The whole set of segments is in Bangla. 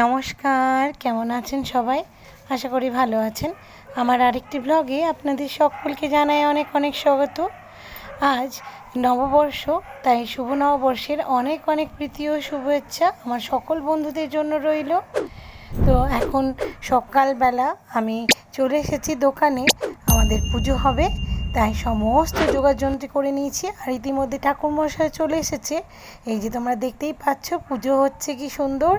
নমস্কার, কেমন আছেন সবাই? আশা করি ভালো আছেন। আমার আরেকটি ব্লগে আপনাদের সকলকে জানাই অনেক অনেক স্বাগত। আজ নববর্ষ, তাই শুভ নববর্ষের অনেক অনেক প্রীতি ও শুভেচ্ছা আমার সকল বন্ধুদের জন্য রইল। তো এখন সকালবেলা আমি চলে এসেছি দোকানে, আমাদের পুজো হবে, তাই সমস্ত যোগাযন্ত্রী করে নিয়েছি। আর ইতিমধ্যে ঠাকুরমশাই চলে এসেছে। এই যে তোমরা দেখতেই পাচ্ছ, পুজো হচ্ছে কি সুন্দর।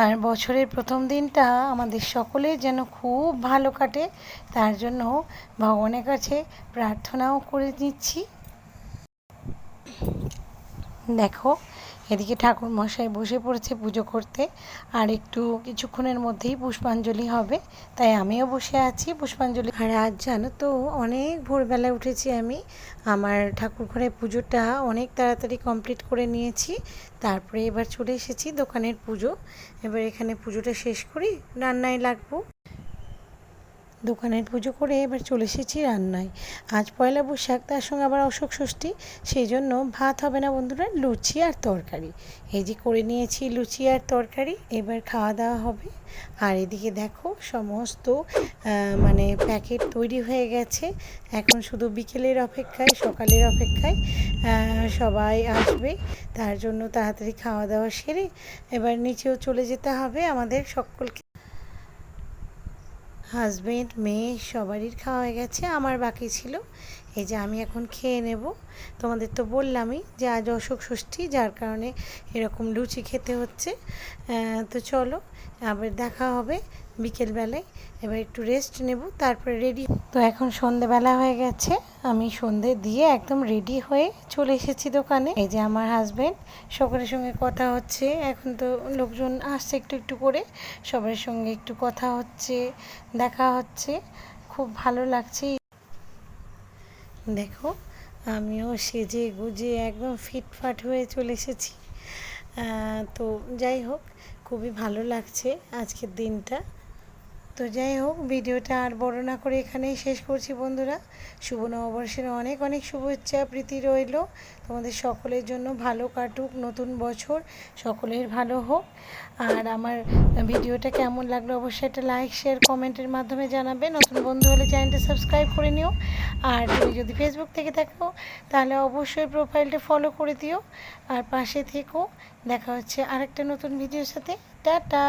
আর বছরের প্রথম দিনটা আমাদের সকলে যেন খুব ভালো কাটে, তার জন্য ভগবানের কাছে প্রার্থনাও করে নিচ্ছি। দেখো এদিকে ঠাকুর মশাই বসে পড়েছে পুজো করতে, আর একটু কিছুক্ষণের মধ্যেই পুষ্পাঞ্জলি হবে, তাই আমিও বসে আছি পুষ্পাঞ্জলি। আর আজ জানো তো, অনেক ভোরবেলায় উঠেছি আমি, আমার ঠাকুর ঘরে পুজোটা অনেক তাড়াতাড়ি কমপ্লিট করে নিয়েছি, তারপরে এবার চলে এসেছি দোকানের পুজো, এবার এখানে পুজোটা শেষ করি, রান্নায় লাগবো। দোকানের পুজো করে এবার চলে এসেছি রান্নায়। আজ পয়লা বৈশাখ, তার সঙ্গে আবার অশোক ষষ্ঠী। সেই জন্য ভাত হবে না বন্ধুরা, লুচি আর তরকারি। এই যে করে নিয়েছি লুচি আর তরকারি, এবার খাওয়া দাওয়া হবে। আর এদিকে দেখো সমস্ত মানে প্যাকেট তৈরি হয়ে গেছে। এখন শুধু বিকেলের অপেক্ষায়, সকালের অপেক্ষায় সবাই আসবে। তার জন্য তাড়াতাড়ি খাওয়া দাওয়া সেরে এবার নিচেও চলে যেতে হবে আমাদের সকলকে। হাজব্যান্ড মেয়ে, সবারই খাওয়া হয়ে গেছে, আমার বাকি ছিল। এই যে আমি এখন খেয়ে নেব। তোমাদের তো বললামই যে আজ অসুখ ষষ্ঠী, যার কারণে এরকম লুচি খেতে হচ্ছে। তো চলো, আবার দেখা হবে। বিকেলবেলায়। এবার একটু রেস্ট নেব, তারপরে রেডি তো এখন সন্ধেবেলা হয়ে গেছে, আমি সন্ধে দিয়ে একদম রেডি হয়ে চলে এসেছি দোকানে। এই যে আমার হাজব্যান্ড সকলের সঙ্গে কথা হচ্ছে। এখন তো লোকজন আসছে একটু একটু করে, সবার সঙ্গে একটু কথা হচ্ছে, দেখা হচ্ছে। খুব ভালো লাগছে। দেখো, আমিও সেজে গুজে একদম ফিটফাট হয়ে চলে এসেছি। তো যাই হোক, খুবই ভালো লাগছে আজকের দিনটা। তো যাই হোক, ভিডিওটা আর বড় না করে এখানেই শেষ করছি বন্ধুরা। শুভ নববর্ষের অনেক অনেক শুভেচ্ছা, প্রীতি রইল। তোমাদের সকলের জন্য ভালো কাটুক নতুন বছর, সকলের ভালো হোক। আর আমার ভিডিওটা কেমন লাগল অবশ্যই একটা লাইক শেয়ার কমেন্টের মাধ্যমে জানাবে। নতুন বন্ধু হলে চ্যানেলটা সাবস্ক্রাইব করে নিও। আর তুমি যদি ফেসবুক থেকে দেখো তাহলে অবশ্যই প্রোফাইলটা ফলো করে দিও। আর পাশে থেকো। দেখা হচ্ছে আরেকটা নতুন ভিডিওর সাথে। টাটা!